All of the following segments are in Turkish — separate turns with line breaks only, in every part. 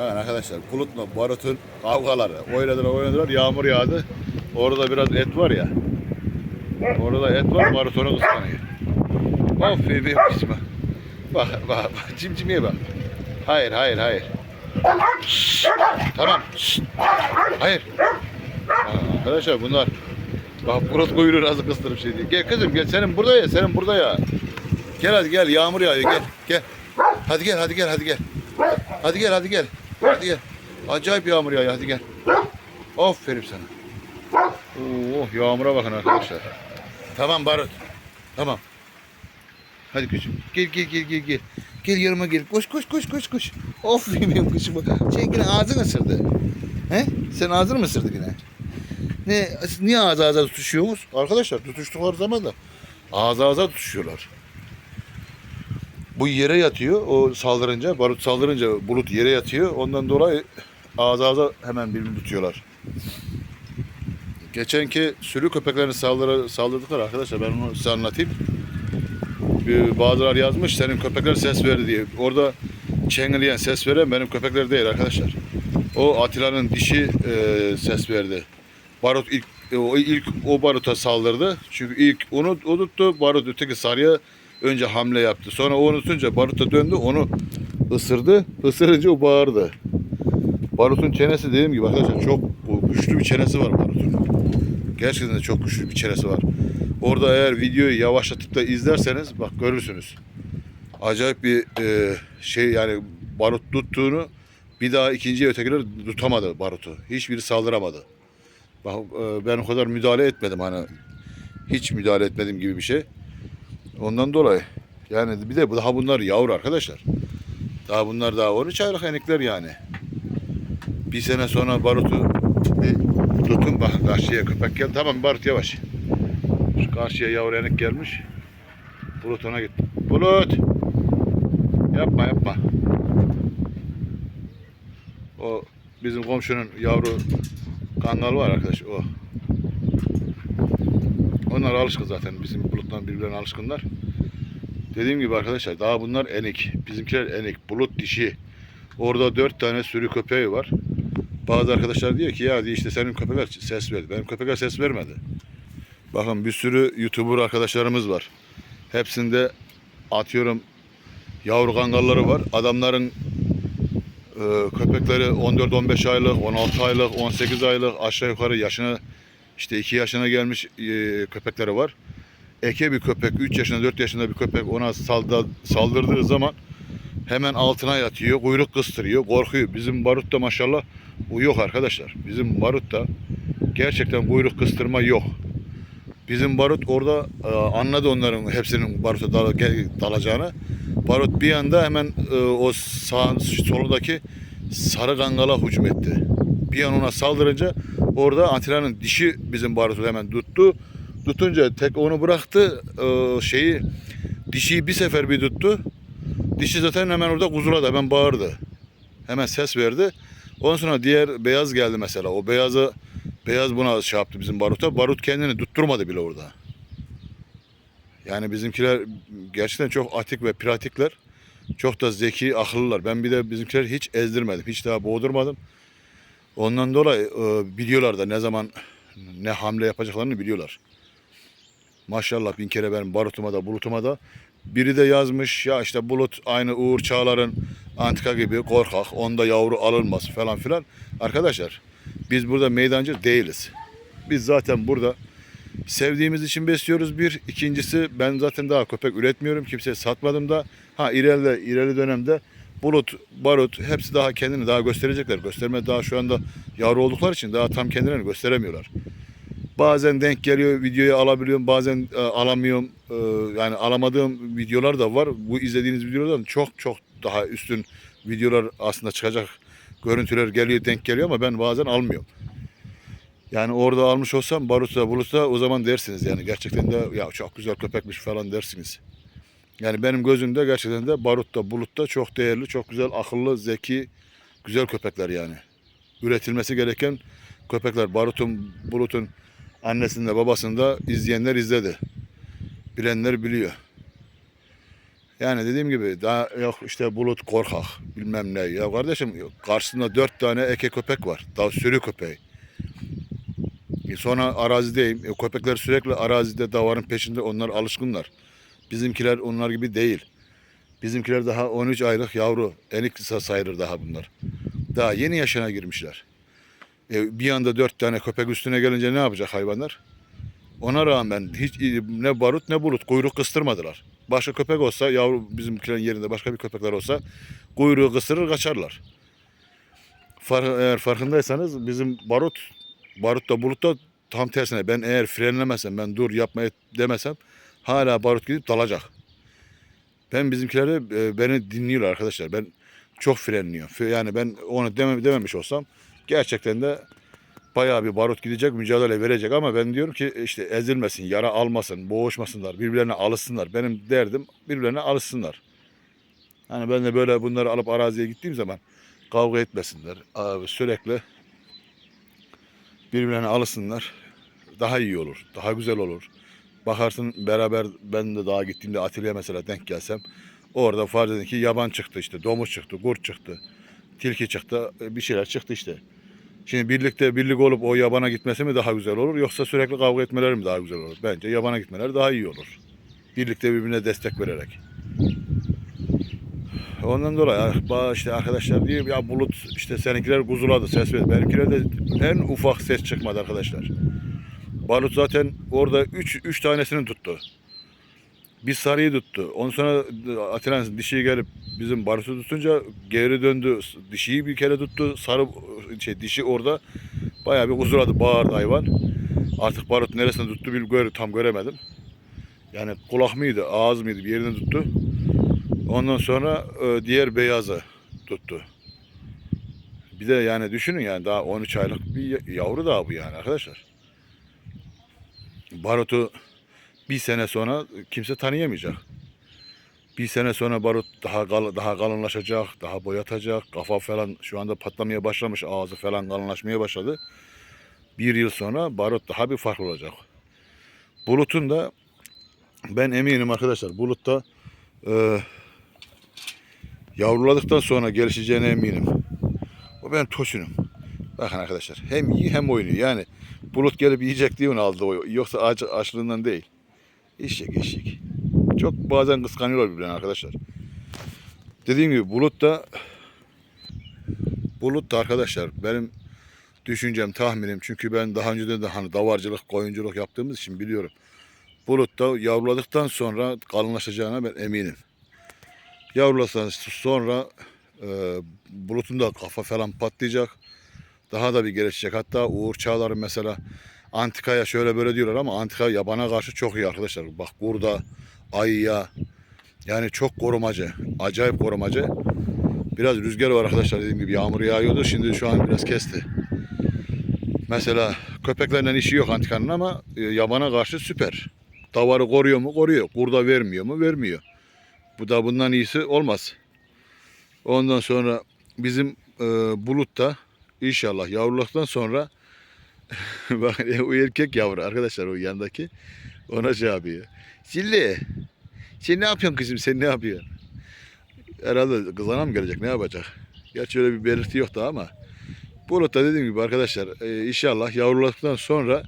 Bakın arkadaşlar bulutla barutun kavgaları. Oynadılar oynadılar yağmur yağdı. Orada biraz et var ya. Orada et var barut onu kıskanıyor. Of bebeğim kısmı. Bak bak bak cimcimeye bak. Hayır hayır hayır. Şşş, Tamam. Şşş. Hayır. Aa, arkadaşlar bunlar Bak burası kuyruğu nasıl kıstırıp şey diyor. Gel kızım gel senin burada ya senin burada ya. Gel hadi gel yağmur yağıyor gel gel. Hadi gel hadi gel hadi gel. Hadi gel hadi gel. Hadi gel. Acayip yağmur yağıyor hadi gel. Aferin sana. Oo yağmura bakın arkadaşlar. Tamam Barut. Tamam. Hadi kuşum. Gel gel gel gel gel. Gel yanıma gel. Koş koş koş koş koş. Of benim kuşuma. Sen yine ağzın ısırdı. He? Sen ağzını mı ısırdı yine? Ne, niye ağız ağza tutuşuyoruz? Arkadaşlar tutuştukları zaman da ağız ağza tutuşuyorlar. Bu yere yatıyor. O saldırınca, barut saldırınca bulut yere yatıyor. Ondan dolayı ağız ağza hemen birbirini tutuyorlar. Geçenki sürü köpeklerini saldırı, saldırdıklar arkadaşlar. Ben onu size anlatayım. Bir, bazılar yazmış senin köpekler ses verdi diye. Orada çengeleyen ses veren benim köpekler değil arkadaşlar. O Atilla'nın dişi e, ses verdi. Barut ilk e, o ilk o baruta saldırdı. Çünkü ilk onu tuttu. Barut öteki sarıya önce hamle yaptı. Sonra o unutunca baruta döndü. Onu ısırdı. Isırınca o bağırdı. Barut'un çenesi dediğim gibi arkadaşlar çok güçlü bir çenesi var Barut'un. Gerçekten de çok güçlü bir çenesi var. Orada eğer videoyu yavaşlatıp da izlerseniz bak görürsünüz. Acayip bir e, şey yani barut tuttuğunu bir daha ikinciye ötekiler tutamadı barutu. Hiçbiri saldıramadı. Bak e, ben o kadar müdahale etmedim hani hiç müdahale etmedim gibi bir şey. Ondan dolayı yani bir de daha bunlar yavru arkadaşlar. Daha bunlar daha 13 aylık enikler yani. Bir sene sonra barutu bir tutun bak karşıya köpek geldi. Tamam barut yavaş. Şu karşıya yavru enik gelmiş. Bulut ona gitti. Bulut! Yapma yapma. O bizim komşunun yavru kangal var arkadaş o. Onlar alışkın zaten. Bizim buluttan birbirlerine alışkınlar. Dediğim gibi arkadaşlar daha bunlar enik. Bizimkiler enik. Bulut dişi. Orada dört tane sürü köpeği var. Bazı arkadaşlar diyor ki ya diyor işte senin köpekler ses verdi. Benim köpekler ses vermedi. Bakın bir sürü YouTuber arkadaşlarımız var. Hepsinde atıyorum yavru kangalları var. Adamların e, köpekleri 14-15 aylık, 16 aylık, 18 aylık aşağı yukarı yaşına işte 2 yaşına gelmiş e, köpekleri var. Eke bir köpek, 3 yaşında 4 yaşında bir köpek ona salda, saldırdığı zaman hemen altına yatıyor, kuyruk kıstırıyor, korkuyor. Bizim barutta maşallah bu yok arkadaşlar. Bizim barutta gerçekten kuyruk kıstırma yok. Bizim barut orada e, anladı onların hepsinin baruta dal- dalacağını. Barut bir anda hemen e, o sağ solundaki sarı kangala hücum etti. Bir an ona saldırınca orada Atilla'nın dişi bizim barutu hemen tuttu. Tutunca tek onu bıraktı e, şeyi dişiyi bir sefer bir tuttu. Dişi zaten hemen orada kuzuladı hemen bağırdı. Hemen ses verdi. Ondan sonra diğer beyaz geldi mesela. O beyazı beyaz buna şey yaptı bizim baruta. Barut kendini tutturmadı bile orada. Yani bizimkiler gerçekten çok atik ve pratikler. Çok da zeki, akıllılar. Ben bir de bizimkiler hiç ezdirmedim. Hiç daha boğdurmadım. Ondan dolayı e, biliyorlar da ne zaman ne hamle yapacaklarını biliyorlar. Maşallah bin kere benim barutuma da bulutuma da biri de yazmış ya işte bulut aynı Uğur Çağlar'ın antika gibi korkak onda yavru alınmaz falan filan. Arkadaşlar biz burada meydancı değiliz. Biz zaten burada sevdiğimiz için besliyoruz bir. İkincisi ben zaten daha köpek üretmiyorum. Kimseye satmadım da. Ha ileride ileri dönemde bulut, barut hepsi daha kendini daha gösterecekler. Gösterme daha şu anda yavru oldukları için daha tam kendilerini gösteremiyorlar. Bazen denk geliyor videoyu alabiliyorum bazen e, alamıyorum. E, yani alamadığım videolar da var. Bu izlediğiniz videolardan çok çok daha üstün videolar aslında çıkacak görüntüler geliyor denk geliyor ama ben bazen almıyorum. Yani orada almış olsam Barut'ta Bulut'ta o zaman dersiniz yani gerçekten de ya çok güzel köpekmiş falan dersiniz. Yani benim gözümde gerçekten de Barut'ta Bulut'ta çok değerli, çok güzel, akıllı, zeki, güzel köpekler yani. Üretilmesi gereken köpekler. Barut'un, Bulut'un annesinde babasında izleyenler izledi. Bilenler biliyor. Yani dediğim gibi daha yok işte bulut korkak bilmem ne. Ya kardeşim karşısında dört tane eke köpek var. Daha sürü köpeği. E Sonra arazideyim. E, köpekler sürekli arazide davarın peşinde onlar alışkınlar. Bizimkiler onlar gibi değil. Bizimkiler daha 13 aylık yavru. Enik sayılır daha bunlar. Daha yeni yaşına girmişler. E, bir anda dört tane köpek üstüne gelince ne yapacak hayvanlar? Ona rağmen hiç ne barut ne bulut kuyruk kıstırmadılar. Başka köpek olsa yavru bizimkilerin yerinde başka bir köpekler olsa kuyruğu kısırır kaçarlar. Far, eğer farkındaysanız bizim barut barutta bulutta tam tersine ben eğer frenlemesem ben dur yapmaya demesem hala barut gidip dalacak. Ben bizimkileri e, beni dinliyorlar arkadaşlar. Ben çok frenliyorum. F- Yani ben onu deme, dememiş olsam gerçekten de bayağı bir barut gidecek, mücadele verecek ama ben diyorum ki işte ezilmesin, yara almasın, boğuşmasınlar, birbirlerine alışsınlar. Benim derdim birbirlerine alışsınlar. Hani ben de böyle bunları alıp araziye gittiğim zaman kavga etmesinler. Abi sürekli birbirlerine alışsınlar. Daha iyi olur, daha güzel olur. Bakarsın beraber ben de daha gittiğimde atölye mesela denk gelsem orada farz edin ki yaban çıktı işte, domuz çıktı, kurt çıktı, tilki çıktı, bir şeyler çıktı işte. Şimdi birlikte birlik olup o yabana gitmesi mi daha güzel olur yoksa sürekli kavga etmeleri mi daha güzel olur? Bence yabana gitmeleri daha iyi olur. Birlikte birbirine destek vererek. Ondan dolayı ba- işte arkadaşlar diyor ya bulut işte seninkiler kuzuladı ses verdi. Benimkiler de en ufak ses çıkmadı arkadaşlar. Balut zaten orada 3 3 tanesini tuttu. Bir sarıyı tuttu. Ondan sonra Atina'nın dişiyi gelip bizim barutu tutunca geri döndü. Dişiyi bir kere tuttu. Sarı şey dişi orada bayağı bir huzuradı. Bağırdı hayvan. Artık barut neresine tuttu bil gör, tam göremedim. Yani kulak mıydı, ağız mıydı bir yerini tuttu. Ondan sonra e, diğer beyazı tuttu. Bir de yani düşünün yani daha 13 aylık bir yavru daha bu yani arkadaşlar. Barutu bir sene sonra kimse tanıyamayacak. Bir sene sonra barut daha kal- daha kalınlaşacak, daha boyatacak, kafa falan şu anda patlamaya başlamış, ağzı falan kalınlaşmaya başladı. Bir yıl sonra barut daha bir farklı olacak. Bulutun da ben eminim arkadaşlar bulutta e, yavruladıktan sonra gelişeceğine eminim. O ben tosunum. Bakın arkadaşlar hem iyi hem oynuyor. Yani bulut gelip yiyecek diye onu aldı o. Yoksa aç, açlığından değil. Eşek eşek. Çok bazen kıskanıyorlar birbirlerini arkadaşlar. Dediğim gibi bulut da bulut da arkadaşlar benim düşüncem tahminim çünkü ben daha önce de hani davarcılık koyunculuk yaptığımız için biliyorum. Bulut da yavruladıktan sonra kalınlaşacağına ben eminim. Yavruladıktan sonra e, bulutun da kafa falan patlayacak. Daha da bir gelişecek. Hatta Uğur Çağlar'ın mesela antikaya şöyle böyle diyorlar ama antika yabana karşı çok iyi arkadaşlar. Bak burada ayıya yani çok korumacı. Acayip korumacı. Biraz rüzgar var arkadaşlar dediğim gibi yağmur yağıyordu. Şimdi şu an biraz kesti. Mesela köpeklerle işi yok antikanın ama e, yabana karşı süper. Davarı koruyor mu? Koruyor. Kurda vermiyor mu? Vermiyor. Bu da bundan iyisi olmaz. Ondan sonra bizim e, bulut da inşallah yavruluktan sonra bakın e, o erkek yavru arkadaşlar o yandaki ona şey yapıyor. Zilli sen ne yapıyorsun kızım sen ne yapıyorsun? Herhalde kızana mı gelecek ne yapacak? Gerçi öyle bir belirti yoktu ama Bulut da dediğim gibi arkadaşlar e, inşallah yavruladıktan sonra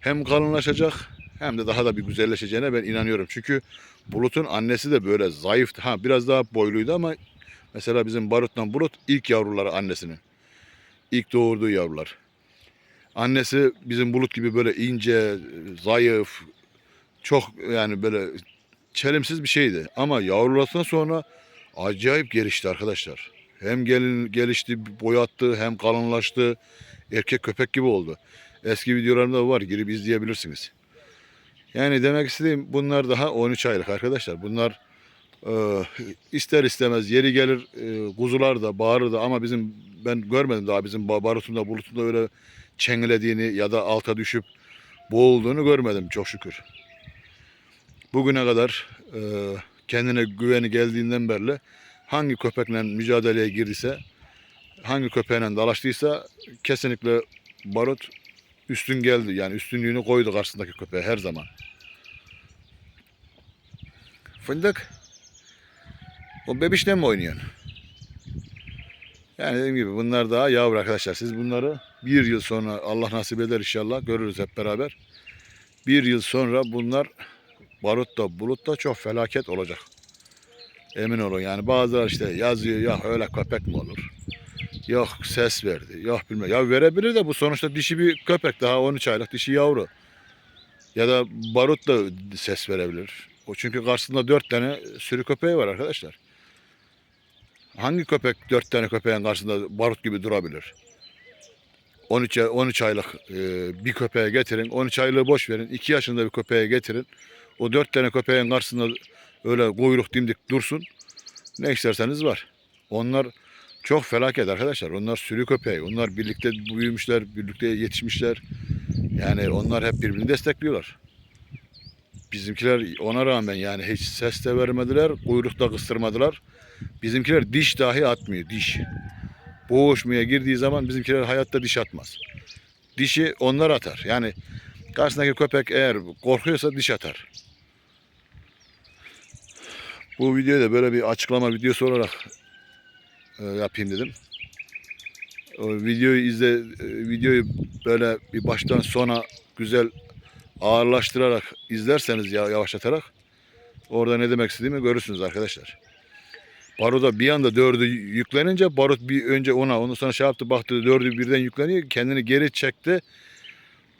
hem kalınlaşacak hem de daha da bir güzelleşeceğine ben inanıyorum. Çünkü Bulut'un annesi de böyle zayıf. Ha biraz daha boyluydu ama mesela bizim Barut'tan Bulut ilk yavruları annesinin. İlk doğurduğu yavrular. Annesi bizim Bulut gibi böyle ince, zayıf, çok yani böyle çelimsiz bir şeydi. Ama yavruladıktan sonra acayip gelişti arkadaşlar. Hem gelin, gelişti, boyattı, hem kalınlaştı. Erkek köpek gibi oldu. Eski videolarımda var, girip izleyebilirsiniz. Yani demek istediğim bunlar daha 13 aylık arkadaşlar. Bunlar e, ister istemez yeri gelir e, kuzular da bağırır da ama bizim ben görmedim daha bizim ba- barutumda bulutumda öyle çengelediğini ya da alta düşüp boğulduğunu görmedim çok şükür. Bugüne kadar e, kendine güveni geldiğinden beri hangi köpekle mücadeleye girdiyse hangi köpeğine dalaştıysa kesinlikle barut üstün geldi. Yani üstünlüğünü koydu karşısındaki köpeğe her zaman. Fındık. O bebişle mi oynuyorsun? Yani dediğim gibi bunlar daha yavru arkadaşlar. Siz bunları bir yıl sonra Allah nasip eder inşallah görürüz hep beraber. Bir yıl sonra bunlar barutta bulutta çok felaket olacak. Emin olun yani bazıları işte yazıyor ya öyle köpek mi olur? Yok ses verdi. Yok bilmem. Ya verebilir de bu sonuçta dişi bir köpek daha 13 aylık dişi yavru. Ya da barut da ses verebilir. O çünkü karşısında 4 tane sürü köpeği var arkadaşlar. Hangi köpek 4 tane köpeğin karşısında barut gibi durabilir? 13 ay- 13 aylık e, bir köpeğe getirin. 13 aylığı boş verin. 2 yaşında bir köpeğe getirin. O 4 tane köpeğin karşısında öyle kuyruk dimdik dursun. Ne isterseniz var. Onlar çok felaket arkadaşlar. Onlar sürü köpeği. Onlar birlikte büyümüşler, birlikte yetişmişler. Yani onlar hep birbirini destekliyorlar. Bizimkiler ona rağmen yani hiç ses de vermediler, kuyruk da kıstırmadılar. Bizimkiler diş dahi atmıyor, diş. Boğuşmaya girdiği zaman bizimkiler hayatta diş atmaz. Dişi onlar atar. Yani karşısındaki köpek eğer korkuyorsa diş atar. Bu videoyu da böyle bir açıklama videosu olarak e, yapayım dedim. O videoyu izle, e, videoyu böyle bir baştan sona güzel ağırlaştırarak izlerseniz ya yavaşlatarak orada ne demek istediğimi görürsünüz arkadaşlar. Baruda bir anda dördü yüklenince barut bir önce ona ondan sonra şey yaptı baktı dördü birden yükleniyor kendini geri çekti.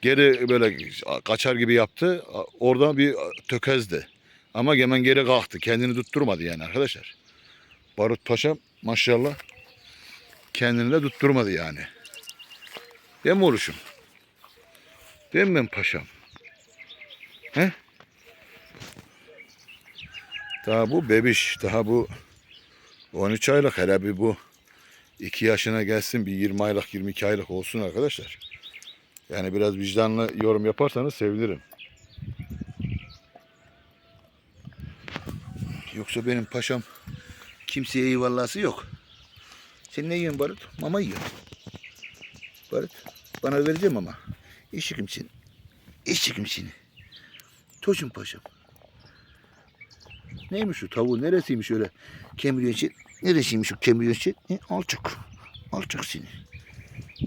Geri böyle kaçar gibi yaptı. Oradan bir tökezdi. Ama hemen geri kalktı. Kendini tutturmadı yani arkadaşlar. Barut Paşa maşallah kendini de tutturmadı yani. Değil mi oğluşum? Değil mi ben paşam? He? Daha bu bebiş. Daha bu 13 aylık. Hele bir bu 2 yaşına gelsin. Bir 20 aylık 22 aylık olsun arkadaşlar. Yani biraz vicdanlı yorum yaparsanız sevinirim. Yoksa benim paşam kimseye eyvallahsı yok. Sen ne yiyorsun Barut? Mama yiyorsun. Barut bana vereceğim ama. İşçi kimsin? İşçi kimsin? Toşun paşam. Neymiş o tavuğu? Neresiymiş öyle kemiriyorsun? şey? Neresiymiş o kemiriyorsun? şey? E, alçak. Alçak seni.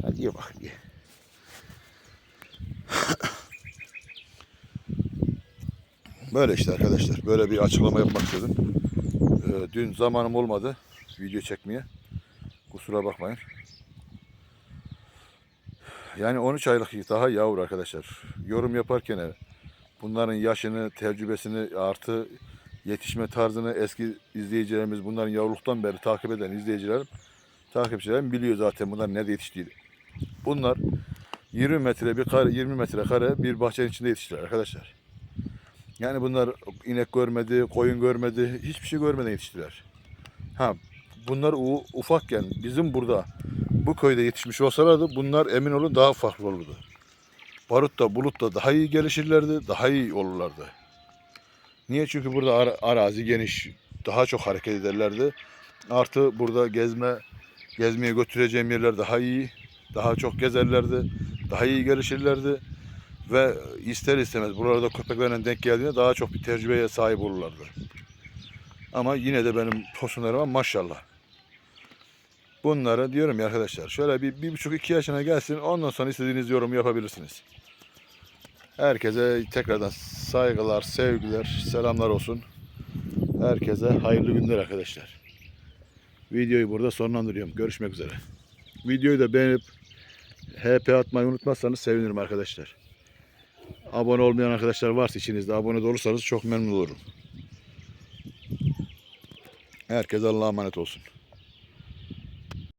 Hadi ye bak ye. Böyle işte arkadaşlar. Böyle bir açıklama yapmak istedim. Ee, dün zamanım olmadı video çekmeye. Kusura bakmayın. Yani 13 aylık daha yavru arkadaşlar. Yorum yaparken bunların yaşını, tecrübesini artı yetişme tarzını eski izleyicilerimiz bunların yavruluktan beri takip eden izleyicilerim, takipçilerim biliyor zaten bunlar nerede yetiştiğini. Bunlar 20 metre bir kare, 20 metre kare bir bahçenin içinde yetiştiler arkadaşlar. Yani bunlar inek görmedi, koyun görmedi, hiçbir şey görmeden yetiştiler. Ha bunlar u- ufakken bizim burada bu köyde yetişmiş olsalardı bunlar emin olun daha farklı olurdu. Barut da bulut da daha iyi gelişirlerdi, daha iyi olurlardı. Niye? Çünkü burada ara- arazi geniş, daha çok hareket ederlerdi. Artı burada gezme, gezmeye götüreceğim yerler daha iyi, daha çok gezerlerdi, daha iyi gelişirlerdi. Ve ister istemez buralarda köpeklerine denk geldiğinde daha çok bir tecrübeye sahip olurlardı. Ama yine de benim tosunlarıma maşallah. Bunlara diyorum ya arkadaşlar şöyle bir, bir buçuk iki yaşına gelsin ondan sonra istediğiniz yorum yapabilirsiniz. Herkese tekrardan saygılar, sevgiler, selamlar olsun. Herkese hayırlı günler arkadaşlar. Videoyu burada sonlandırıyorum. Görüşmek üzere. Videoyu da beğenip HP atmayı unutmazsanız sevinirim arkadaşlar. Abone olmayan arkadaşlar varsa içinizde abone olursanız çok memnun olurum. Herkese Allah'a emanet olsun.